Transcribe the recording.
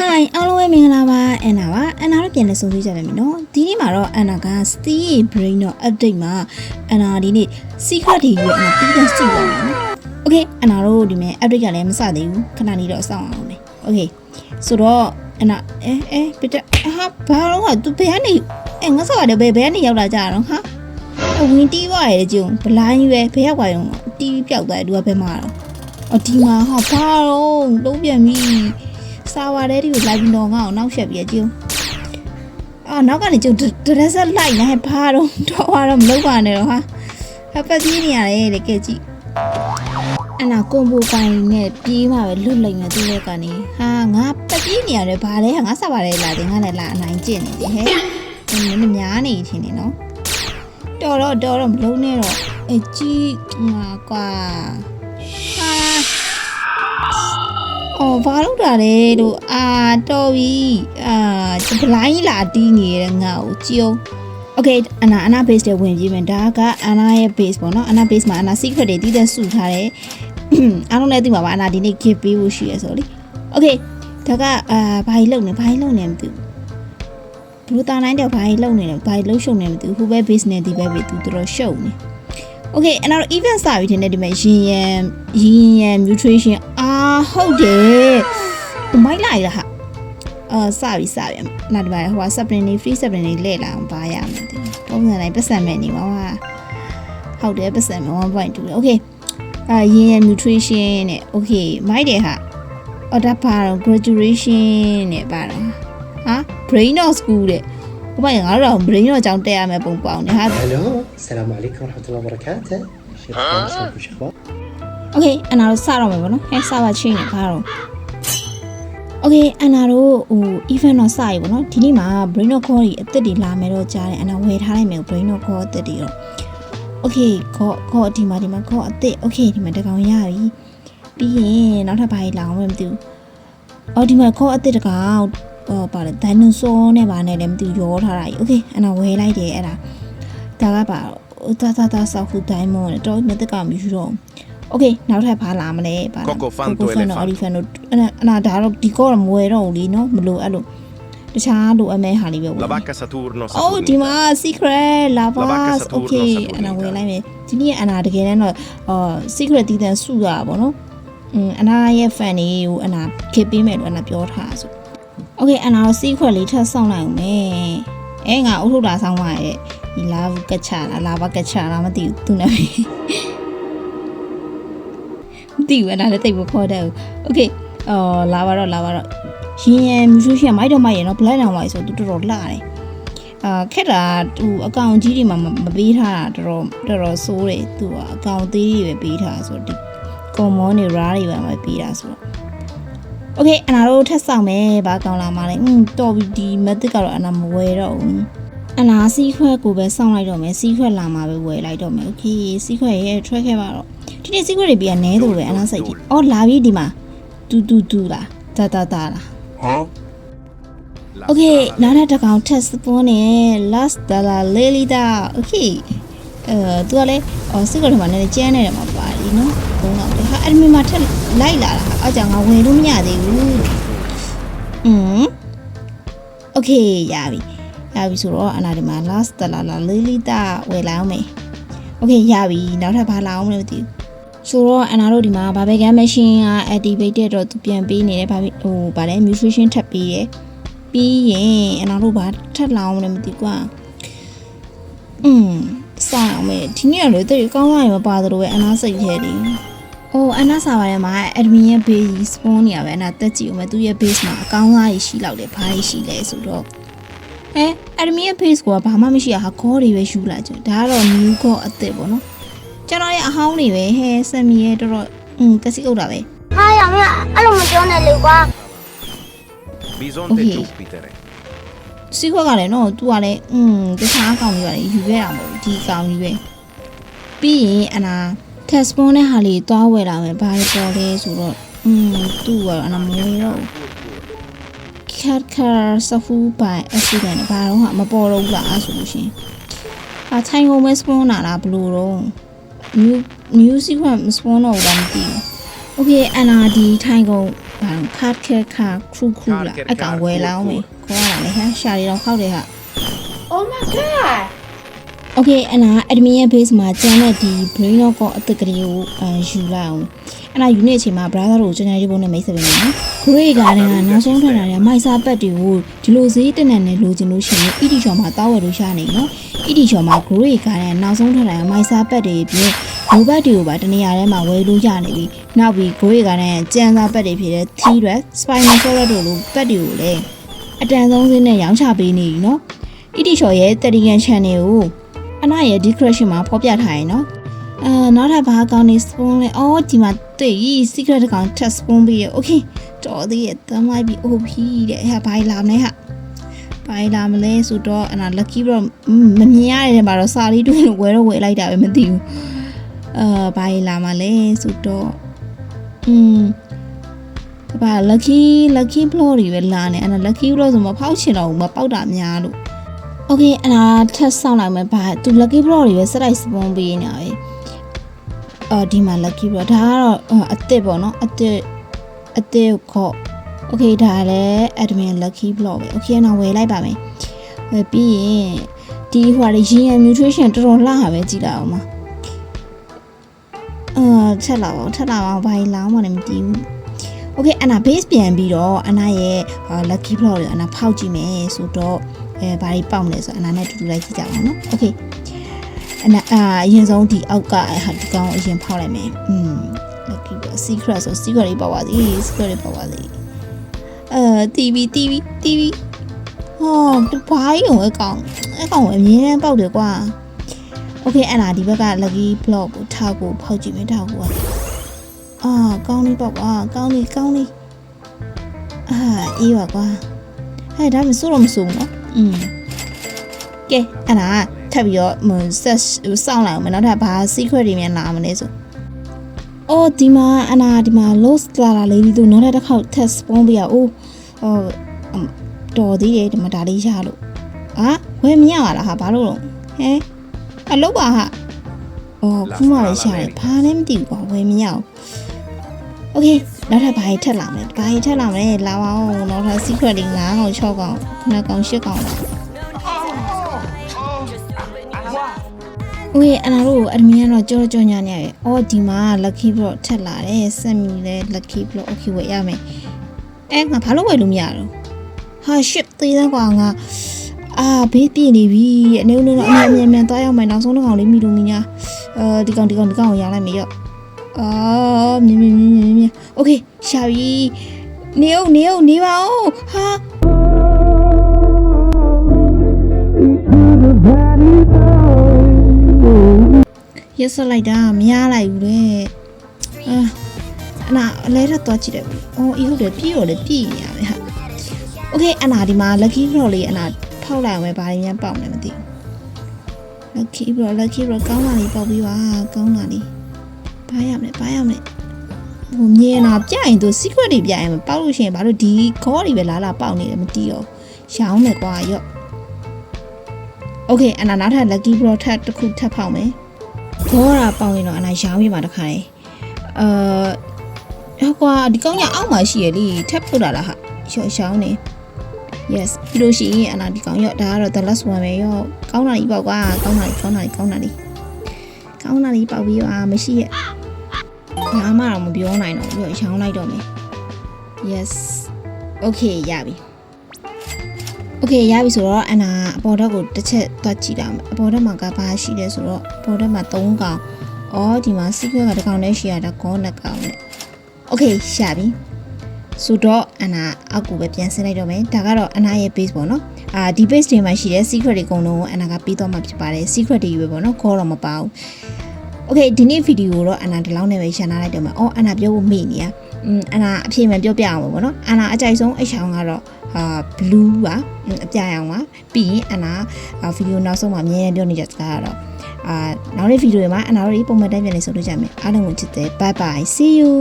Hi အားလုံးပဲမင်္ဂလာပါအန်နာပါအန်နာတို့ပြန်လဲဆုံတွေ့ကြပါမယ်နော်ဒီနေ့မှာတော့အန်နာက Steve Brain တော့ update မှာအန်နာဒီနေ့ secret တွေရွေးအန်နာပြီးတော့စုပါမယ်နော် Okay အန်နာတို့ဒီမဲ့ update ကလည်းမစသေးဘူးခဏနေတော့စောင့်အောင်မယ် Okay ဆိုတော့အန်နာအဲအဲပြတ်ဟာဘာလို့ဟာ तू ဘယ်ကနေအဲငါဆောက်ရတယ်ဘယ်ဘယ်ကနေရောက်လာကြတာတော့ဟာအဝင်တီးသွားရတယ်ကျုံဘလိုင်းပဲဘယ်ရောက်သွားရုံတီးပြောက်သွားတယ် तू ကဘယ်မှာတော့အော်ဒီမှာဟာဘာတော့လုံးပြန်ပြီ စာဝါတဲ့ဒီကိုလိုက်ပြီးတော့ငါ့ကိုနောက်ဆက်ပြီးကြည့်အော်နောက်ကနေကျုပ်ဒရက်ဆက်လိုက်နေဖားတော့တော့တော့မလုပ်ပါနဲ့တော့ဟာအပတ်ကြီးနေရတယ်လေကဲကြည့်အနာကွန်ဘိုပိုင်နဲ့ပြေးမှပဲလွတ်လိုက်နေသူရဲ့ကနေဟာငါပတ်ကြီးနေရတယ်ဘာလဲဟာငါဆက်ပါတယ်လာတယ်ငါလည်းလာအနိုင်ကျင့်နေတယ်ဟဲ့နည်းနည်းများနေထင်တယ်နော်တော်တော့တော်တော့မလုံးနဲ့တော့အကြီးငါကွာဟာ အော်ဘာလုပ်တာလဲတို့အာတော်ပြီအာဘလိုင်းလာတီးနေတဲ့ငါ့ကိုကြည်အောင် Okay အနာအနာ base တွေဝင်ပြီးမယ်ဒါကအနာရဲ့ base ပေါ့နော်အနာ base မှာအနာ secret တွေတည်တဲ့စုထားတယ်အားလုံးလည်းသိမှာပါအနာဒီနေ့ give ပေးဖို့ရှိရဆိုလေ Okay ဒါကအာဘာကြီးလုံနေဘာကြီးလုံနေမသိဘူးဘလူးတာနိုင်တဲ့ဘာကြီးလုံနေလဲဘာကြီးလုံရှုံနေမသိဘူးဟိုဘက် base နဲ့ဒီဘက် base သူတော်ရှုံနေ Okay အဲ့တော့ event စပြီထင်တယ်ဒီမှာရင်ရန်ရင်ရန် nutrition အာဟုတ်တယ်မိုက်လိုက်လားဟာအာစပြီစပြီနောက်ဒီမှာဟိုက supplement တွေ free supplement တွေလဲလာအောင်ပါရမယ်ဒီပုံစံတိုင်းပတ်စံမဲ့နေပါဟာဟုတ်တယ်ပတ်စံမဲ့1.2လေ Okay အာရင်ရန် nutrition နဲ့ Okay မိုက်တယ်ဟာအော်ဒါပါတော့ graduation နဲ့ပါတော့ဟာ brain of school တဲ့ ကိုမရငါတို့တော့ brain တော့ကြောင်းတက်ရမယ်ပုံပေါအောင်နေဟာ Hello Salam alaikum wa rahmatullahi wa barakatuh ရှိတယ်ဆက်ပြီးရှိပါ Okay အနာတို့စတော့မယ်ပေါ့နော်ဟဲ့စပါချင်းနေပါတော့ Okay အနာတို့ဟို event တော့စရပြီပေါ့နော်ဒီနေ့မှာ brain တော့ call ကြီးအစ်စ်တွေလာမယ်တော့ကြားတယ်အနာဝယ်ထားလိုက်မယ် brain တော့ call အစ်စ်တွေတော့ Okay ခေါ်ခေါ်ဒီမှာဒီမှာခေါ်အစ်စ် Okay ဒီမှာတကောင်ရပြီပြီးရင်နောက်ထပ်ဘာကြီးလာအောင်မသိဘူးအော်ဒီမှာခေါ်အစ်စ်တကောင် ဟောပါလေဒိုင်နိုဆောနဲ့ပါနဲ့လည်းမသိဘူးရောထားတာကြီး။ Okay အနာဝယ်လိုက်တယ်အဲ့ဒါ။ဒါကပါတာတာတာဆောက်ဖူဒိုင်မွန်တော့မြတ်တကမယူတော့ โอเคနောက်ထပ်ဘာလာမလဲဘာ Coco Fan တို့ Coco Fan တို့ Elephant တို့အဲ့ဒါအဲ့ဒါဒါတော့ဒီကောတော့မဝယ်တော့ဘူးလीเนาะမလို့အဲ့လိုတခြားလိုအပ်မဲ့ဟာလေးပဲဝယ် La vacca Saturno အော်ဒီ Saturnita. မှာ secret lava La vacca Saturno โอเค Saturnita အဲ့ဒါဝယ်လိုက်မယ်ဒီနေ့အနာတကယ်တမ်းတော့အော် secret တည်တန်စုတာပေါ့နော်อืมအနာရဲ့ fan တွေကိုအနာခေပေးမယ်လို့အနာပြောထားဆို โอเคအနာတော့ secret လေးထပ်ဆောင်လိုက်အောင်မယ်အဲငါအုတ်ထုတ်တာဆောင်းပါရဲ့ဒီ lava ကချာလား lava ကချာလားမသိဘူးသူနာမည် မသိဘူးအဲ့ဒါလည်းတိတ်မခေါ်တတ်ဘူးโอเคအော်လာပါတော့လာပါတော့ရင်ရန်မြူရှိရှင်မိုက်တော့မိုက်ရနော် black and white ဆိုသူတော်တော်လှတယ်အာခက်တာသူအကောင်ကြီးတွေမှာမမပေးထားတာတော်တော်တော်တော်ဆိုးတယ်သူကအကောင်သေးတွေပဲပေးထားဆိုတော့ဒီကွန်မောနေရာတွေပဲမပေးတာဆိုတော့ โอเคအနာတို့ထပ်ဆောင်မယ်ဘာကောင်းလာမှလဲอืมတော်ပြီဒီ method ကတော့အနာမဝယ်တော့ဘူးအနာစီးခွက်ကိုပဲစောင့်လိုက်တော့မယ်စီးခွက်လာမှာပဲဝယ်လိုက်တော့မယ်โอเคစီးခွက်ရဲ့ထွက်ခဲ့ပါတော့ ဒီနေ့ secret တွေပြနဲသူပဲအလားစိတ်ကြီး။အော်လာပြီဒီမှာတူတူတူလားတာတာတာလား La ။ Okay strada နောက်ထပ်တစ်ကောင် test spawn နဲ့ last dollar lelita ။ Okay အဲသူကလည်းအော် secret တွေမှာလည်းကျန်းနေတယ်မှာပါလीနော်။ ဘုံတော့ဟာ admin မှာထက်လိုက်လာတာ။အားကြောင့်ငါဝင်လို့မရသေးဘူး။อืม Okay ရပြီ။ရပြီဆိုတော့အနာဒီမှာ last dollar lelita ဝယ်လာအောင်မယ်။ Okay ရပြီနောက်ထပ်ဘာလာအောင်မလဲမသိဘူး။ ဆိုတော့အနာတို့ဒီမှာဘာပဲကမ်း machine က activated တော့သူပြန်ပေးနေတယ်ဘာဖြစ်ဟိုဗာလဲ nutrition ထပ်ပေးတယ်ပြီးရင်အနာတို့ဘာထပ်လာအောင်လည်းမသိကွာอืมစောင့်အောင်မယ်ဒီနေ့ကလေတိတ်အကောင်းလိုက်မပါသလိုပဲအနာစိတ်ထဲတယ် အိုးအနာစာပါထဲမှာ admin ရဲ့ base spawn နေရပဲအနာတက်ကြည့်အောင်မယ်သူရဲ့ base မှာအကောင်းသားကြီးရှိလောက်တယ်ဘာကြီးရှိလဲဆိုတော့အဲ admin ရဲ့ base ကဘာမှမရှိရဟာ call တွေပဲယူလာကြဒါကတော့ new call အစ်စ်ပေါ့နော် ကျွန်တော်ရဲ့အဟောင်းတွေပဲဟဲဆမ်မီရဲ့တော်တော်อืมကစီအုပ်တာပဲ ဟာရမင်းအဲ့လိုမပြောနဲ့လေကွာ Bisonte Ok. Jupiter. စီခွက်ကလည်းနော်သူကလည်းอืมတခြားအကောင်တွေပါလေယူခဲ့တာမဟုတ်ဘူးဒီအကောင်ကြီးပဲပြီးရင်အနာ test spawn နဲ့ဟာလေးသွားဝယ်လာမယ်ဘာလဲပေါ်လဲဆိုတော့อืมသူ့ကတော့အနာမဝယ်တော့ဘူး cat car safu by accident ဘာတော့ဟာမပေါ်တော့ဘူးလားအဲ့ဆိုလို့ရှရင်အာထိုင်ကုန်မဲ spawn လာတာဘယ်လိုတော့ new new sequence spawn တော့ဘူးလားမသိဘူး Okay NRD ထိုင်ကုန်ဘာခါခဲခါခရူခရူလာအကောင်ဝဲလောင်းမေခေါ်ရတာလေဟမ်ရှာရီတော့ခောက်တယ်ဟာ Oh my god Okay အနာ admin ရဲ့ base မှာကျန်တဲ့ဒီ brain of god အသက်ကလေးကိုအဲယူလိုက်အောင်အဲ့ဒါယူနေတဲ့အချိန်မှာ brother တို့ကျွန်တော်ရေးဖို့နဲ့မိတ်ဆက်ပေးနေနော် grey garden ကနောက်ဆုံးထွက်လာတဲ့မိုက်စာပတ်တွေကိုဒီလိုဈေးတက်နေနဲ့လိုချင်လို့ရှိရင် ED shop မှာတောက်ဝယ်လို့ရနေနော် ED shop မှာ grey garden နောက်ဆုံးထွက်လာတဲ့မိုက်စာပတ်တွေအပြင်လိုဘတ်တွေကိုပါတနေရာထဲမှာဝယ်လို့ရနေပြီနောက်ပြီး grey garden ရဲ့ကျန်စာပတ်တွေဖြစ်တဲ့ T-Rex Spinosaurus တို့လိုပတ်တွေကိုလည်းအတန်ဆုံးဈေးနဲ့ရောင်းချပေးနေပြီနော် ED shop ရဲ့ Telegram channel ကို အနာရဲ့ declaration မှာဖော်ပြထားရင်နော်အဲနောက်ထပ်ဘာကောင်းနေ spoon လဲအော်ဒီမှာတွေ့ပြီ secret တစ်ကောင် test spoon ပြီးရ okay တော်သေးရဲ့တမိုက်ပြီး OP တဲ့ဟာဘာလာမလဲဟာဘာလာမလဲဆိုတော့အနာ lucky တော့မမြင်ရတဲ့မှာတော့စာလေးတွေ့လို့ဝယ်တော့ဝယ်လိုက်တာပဲမသိဘူးအာဘာလာမလဲဆိုတော့อืมဘာ lucky lucky blow တွေပဲလာနေအဲ့ဒါ lucky blow ဆိုမဖောက်ချင်တော့ဘူးမပေါက်တာများလို့ โอเคအဲ့ဒါထပ်ဆောင်လိုက်မယ်ဗာသူ lucky block တွေပဲစလိုက်စပွန်ပေးနေတာပဲအော်ဒီမှာ lucky block ဒါကတော့အော်အစ်စ်ပေါ့နော်အစ်စ်အစ်စ်ခေါ်โอเคဒါလည်း admin lucky block ပဲโอเคနောက်ဝယ်လိုက်ပါမယ်ဝယ်ပြီးရင်ဒီဟိုဟာရင်းရ nutrition တော်တော်လှဟာပဲကြည့်လိုက်အောင်ပါအာထက်လာပါဦးထက်လာပါအောင်ဘာကြီးလောင်းမှလည်းမသိဘူးโอเคအနာ base ပြန်ပြီးတော့အနာရဲ့ lucky block တွေအနာဖောက်ကြည့်မယ်ဆိုတော့ အဲဘာတွေပေါက်မလဲဆိုတော့အနာနဲ့တူတူလိုက်ကြည့်ကြပါဦးနော်โอเคအနာအာအရင်ဆုံးဒီအောက်ကဟာဒီကောင်အရင်ဖောက်လိုက်မယ်อืม lucky ပေါ့ secret ဆို secret တွေပေါက်ပါသေး secret တွေပေါက်ပါသေးအဲ TV TV TV ဟောဒီဘာကြီးကိုအကောင်အကောင်အမြင်နဲ့ပေါက်တယ်ကွာโอเคအဲ့ဒါဒီဘက်က lucky block ကိုထောက်ကိုဖောက်ကြည့်မယ်ထောက်ကိုအာကောင်းလေးပေါ့ကွာကောင်းလေးကောင်းလေးအာအေးပါကွာဟဲ့ဒါမစိုးတော့မစိုးဘူးနော် อืมကဲအဲ့ဒါထပ်ပြီးတော့ search စောင့်လိုက်အောင်မယ်နောက်ထပ်ဘာ secret တွေမြန်လာမလဲဆိုအော်ဒီမှာအနာဒီမှာ lost လာတာလေးဒီတို့နောက်ထပ်တစ်ခေါက် test spawn ပြရအိုးဟောတော်သေးတယ်ဒီမှာဒါလေးရလို့ဟာဝယ်မရတာဟာဘာလို့လဲဟဲအလုပ်ပါဟာအော်ခုမှလည်းရှာတယ်ဘာလဲမသိဘူးကွာဝယ်မရဘူး okay နောက်ထပ်ဘာကြီးထက်လာမလဲဘာကြီးထက်လာမလဲလာပါအောင်နောက်ထပ် secret တွေ9កောင်6កောင်9កောင်10កောင်ဦးရဲ့အနာတို့အဒမီကတော့ကြောကြောညာညာရဲ့အော်ဒီမှာ lucky block ထက်လာတယ်ဆက်မီလဲ lucky block okay ဝယ်ရမယ်အဲငါဘာလို့ဝယ်လို့မရတော့ဟာ shit သေးသားကွာငါအာဘေးပြည့်နေပြီအနေနဲ့တော့အမြဲအမြဲအမြဲသွားရမယ်နောက်ဆုံးတစ်ကောင်လေးမိလို့မိညာအဲဒီကောင်ဒီကောင်ဒီကောင်ကိုရလိုက်မယ်ရော့ အော်မြင်မြင်မြင်မြင်မြင်โอเคရှာပြီနေအောင်နေအောင်နေပါဦးဟာရက်စလိုက်တာမရလိုက်ဘူးတဲ့အာအနာအလဲထက်သွားကြည့်တယ်ဘူးအော်အေးဟုတ်တယ်ပြည့်တော့လေပြည့်နေရမယ်ဟာโอเคအနာဒီမှာ lucky draw လေးအနာဖောက်လိုက်အောင်ပဲဘာတွေများပေါက်နေမသိဘူး lucky draw lucky draw ကောင်းတာလေးပေါက်ပြီးပါကောင်းတာလေး ဘာရမလဲဘာရမလဲဟိုမြင်တာပြရင်သူ secret တွေပြရင်ပေါက်လို့ရှိရင်ဘာလို့ဒီ call တွေပဲလာလာပေါက်နေတယ်မသိတော့ရောင်းမယ်ကွာရော့ Okay အနာနောက်ထပ် lucky draw ထပ်တစ်ခုထပ်ဖောက်မယ်ခေါ်တာပေါက်ရင်တော့အနာရောင်းပြမှာတခါလေအာဟောကွာဒီကောင်းညအောက်မှာရှိရလေထပ်ပို့တာလားဟာရော့ရောင်းနေ yes ပြီးလို့ရှိရင်အနာဒီကောင်ရော့ဒါကတော့ the last one ပဲရော့ကောင်းတာကြီးပေါ့ကွာကောင်းတာကြီးကောင်းတာကြီးကောင်းတာကြီးကောင်းတာကြီးပေါက်ပြီးပါမရှိရဲ့ ဘာမှတော့မပြောနိုင်တော့ဘူးရောင်းလိုက်တော့မယ် yes okay ရပြီ okay ရပြီဆိုတော့အနာအပေါ်ဓာတ်ကိုတစ်ချက်သွားကြည့်တာမယ်အပေါ်ဓာတ်မှာကဘာရှိလဲဆိုတော့အပေါ်ဓာတ်မှာ3កောင်အော်ဒီမှာ secret ကတစ်ကောင်နဲ့ရှိရတာကောနှစ်ကောင်နဲ့ okay ရပြီဆိုတော့အနာအောက်ကိုပဲပြန်ဆင်းလိုက်တော့မယ်ဒါကတော့အနာရဲ့ base ပေါ့နော်အာဒီ base တွေမှာရှိတဲ့ secret တွေအကုန်လုံးကိုအနာကပြီးတော့မှဖြစ်ပါတယ် secret တွေပဲပေါ့နော်ခေါ်တော့မပါဘူး โอเคဒီနေ့ဗီဒီယိုတော့အနာဒီလောက်နဲ့ပဲရှင်းထားလိုက်တော့မှာအော်အနာပြောဖို့မေ့နေရอืมအနာအဖြေမှန်ပြောပြအောင်ပေါ့နော်အနာအကြိုက်ဆုံးအချောင်းကတော့ဟာ blue ပါอืมအပြာရောင်ပါပြီးရင်အနာဗီဒီယိုနောက်ဆုံးမှာအမြဲတမ်းပြောနေကြစကားကတော့အာနောက်တဲ့ဗီဒီယိုမှာအနာတို့ဒီပုံမှန်တိုင်းပြန်နေဆိုလို့ကြမယ်အားလုံးကိုချစ်တယ် bye bye see you